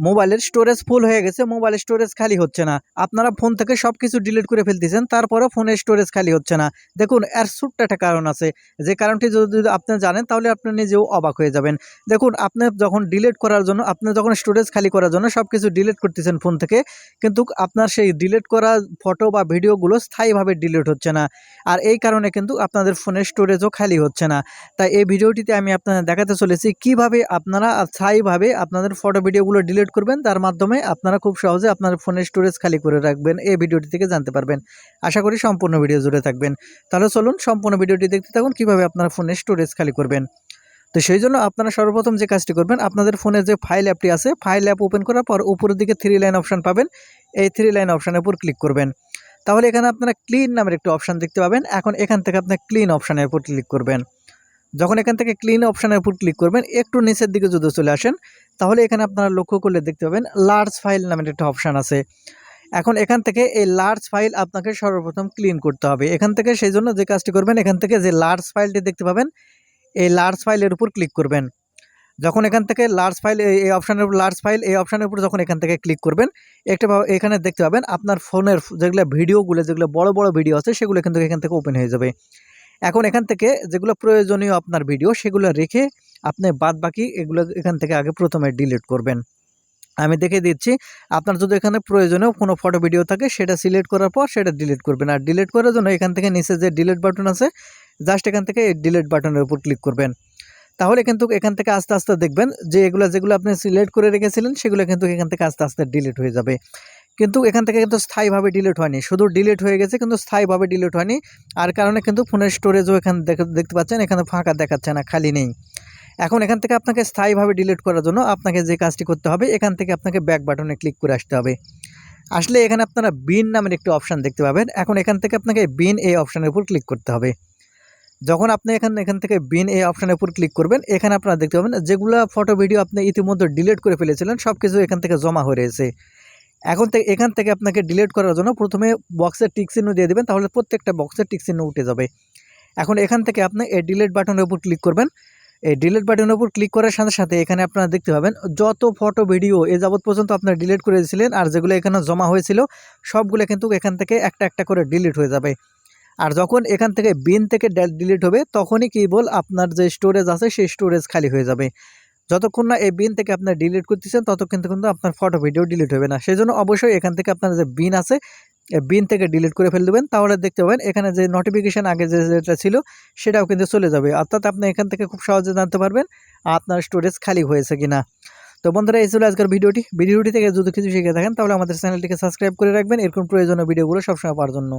মোবাইলের storage full হয়ে গেছে, মোবাইলের স্টোরেজ খালি হচ্ছে না। আপনারা ফোন থেকে সব কিছু ডিলিট করে ফেলতেছেন, তারপরেও ফোনের স্টোরেজ খালি হচ্ছে না। দেখুন, এর ছোট্ট একটা কারণ আছে। যে কারণটি যদি যদি আপনি জানেন, তাহলে আপনি নিজেও অবাক হয়ে যাবেন। দেখুন, আপনি যখন ডিলিট করার জন্য, আপনি যখন স্টোরেজ খালি করার জন্য সব কিছু ডিলিট করতেছেন ফোন থেকে, কিন্তু আপনার সেই ডিলিট করা ফটো বা ভিডিওগুলো স্থায়ীভাবে ডিলিট হচ্ছে না। আর এই কারণে কিন্তু আপনাদের ফোনের স্টোরেজও খালি হচ্ছে না। তাই এই ভিডিওটিতে আমি আপনাদের দেখাতে চলেছি কীভাবে আপনারা স্থায়ীভাবে আপনাদের ফটো ভিডিওগুলো ডিলিট করবেন, তার মাধ্যমে আপনারা খুব সহজে আপনার ফোনের স্টোরেজ খালি করে রাখবেন, এই ভিডিওটি থেকে জানতে পারবেন। আশা করি সম্পূর্ণ ভিডিও জুড়ে থাকবেন। তাহলে চলুন সম্পূর্ণ ভিডিওটি দেখতে থাকুন, কীভাবে আপনার ফোনের স্টোরেজ খালি করবেন। তো সেই জন্য আপনারা সর্বপ্রথম যে কাজটি করবেন, আপনাদের ফোনে যে ফাইল অ্যাপটি আছে ফাইল অ্যাপ ওপেন করার পর উপরের দিকে থ্রি লাইন অপশান পাবেন, এই থ্রি লাইন অপশানের উপর ক্লিক করবেন। তাহলে এখানে আপনারা ক্লিন নামের একটি অপশান দেখতে পাবেন, এখন এখান থেকে আপনার ক্লিন অপশানের উপর ক্লিক করবেন। যখন এখান থেকে ক্লিন অপশানের উপর ক্লিক করবেন, একটু নিচের দিকে যদি চলে আসেন, তাহলে এখানে আপনারা লক্ষ্য করলে দেখতে পাবেন লার্জ ফাইল নামের একটা অপশান আছে। এখন এখান থেকে এই লার্জ ফাইল আপনাকে সর্বপ্রথম ক্লিন করতে হবে। এখান থেকে সেই জন্য যে কাজটি করবেন, এখান থেকে যে লার্জ ফাইলটি দেখতে পাবেন, এই লার্জ ফাইলের উপর ক্লিক করবেন। যখন এখান থেকে লার্জ ফাইল এই অপশানের উপর লার্জ ফাইল এই অপশানের উপর যখন এখান থেকে ক্লিক করবেন, একটা এখানে দেখতে পাবেন আপনার ফোনের যেগুলো ভিডিওগুলো যেগুলো বড় বড় ভিডিও আছে, সেগুলো কিন্তু এখান থেকে ওপেন হয়ে যাবে। এখন এখান থেকে যেগুলো প্রয়োজনীয় আপনার ভিডিও সেগুলো রেখে আপনি বাদ বাকি এগুলো এখান থেকে আগে প্রথমে ডিলিট করবেন। আমি দেখে দিচ্ছি, আপনার যদি এখানে প্রয়োজনীয় কোনো ফটো ভিডিও থাকে, সেটা সিলেক্ট করার পর সেটা ডিলিট করবেন। আর ডিলিট করার জন্য এখান থেকে নিচে যে ডিলিট বাটন আছে জাস্ট এখান থেকে এই ডিলিট বাটনের উপর ক্লিক করবেন। তাহলে কিন্তু এখান থেকে আস্তে আস্তে দেখবেন যে এগুলো যেগুলো আপনি সিলেক্ট করে রেখেছিলেন, সেগুলো কিন্তু এখান থেকে আস্তে আস্তে ডিলিট হয়ে যাবে। কিন্তু এখান থেকে কিন্তু স্থায়ীভাবে ডিলিট হয়নি। শুধু ডিলিট হয়ে গেছে, কিন্তু স্থায়ীভাবে ডিলিট হয়নি। আর কারণে কিন্তু ফোনের স্টোরেজও এখানে দেখতে পাচ্ছেন, এখানে ফাঁকা দেখাচ্ছে না, খালি নেই। এখন এখান থেকে আপনাকে স্থায়ীভাবে ডিলিট করার জন্য আপনাকে যে কাজটি করতে হবে, এখান থেকে আপনাকে ব্যাক বাটনে ক্লিক করে আসতে হবে। আসলে এখানে আপনারা বিন নামের একটি অপশান দেখতে পাবেন। এখন এখান থেকে আপনাকে বিন এই অপশানের উপর ক্লিক করতে হবে। যখন আপনি এখান এখান থেকে বিন এই অপশানের উপর ক্লিক করবেন, এখানে আপনারা দেখতে পাবেন যেগুলো ফটো ভিডিও আপনি ইতিমধ্যে ডিলিট করে ফেলেছিলেন সব কিছু এখান থেকে জমা হয়ে রয়েছে। এখন থেকে এখান থেকে আপনাকে ডিলিট করার জন্য প্রথমে বক্সের টিক চিহ্ন দিয়ে দেবেন, তাহলে প্রত্যেকটা বক্সের টিক চিহ্ন উঠে যাবে। এখন এখান থেকে আপনি এই ডিলিট বাটনের উপর ক্লিক করবেন। এই ডিলিট বাটনের উপর ক্লিক করার সাথে সাথে এখানে আপনারা দেখতে পাবেন যত ফটো ভিডিও এ যাবৎ পর্যন্ত আপনারা ডিলিট করে দিয়েছিলেন আর যেগুলো এখানে জমা হয়েছিল, সবগুলো কিন্তু এখান থেকে একটা একটা করে ডিলিট হয়ে যাবে। আর যখন এখান থেকে বিন থেকে ডিলিট হবে, তখনই কেবল আপনার যে স্টোরেজ আছে, সেই স্টোরেজ খালি হয়ে যাবে। যতক্ষণ না এই বিন থেকে আপনার ডিলিট করতেছেন, ততক্ষণ কিন্তু আপনার ফটো ভিডিও ডিলিট হবে না। সেই জন্য অবশ্যই এখান থেকে আপনার যে বিন আছে বিন থেকে ডিলিট করে ফেলে দেবেন। তাহলে দেখতে পাবেন, এখানে যে নোটিফিকেশান আগে যে যেটা ছিল, সেটাও কিন্তু চলে যাবে। অর্থাৎ আপনি এখান থেকে খুব সহজে জানতে পারবেন, আপনার স্টোরেজ খালি হয়েছে কিনা। তো বন্ধুরা, এই ছিল আজকের ভিডিওটি। ভিডিওটি থেকে যদি কিছু শিখে থাকেন, তাহলে আমাদের চ্যানেলটিকে সাবস্ক্রাইব করে রাখবেন। এরকম প্রয়োজনীয় ভিডিওগুলো সবসময় পাওয়ার জন্য।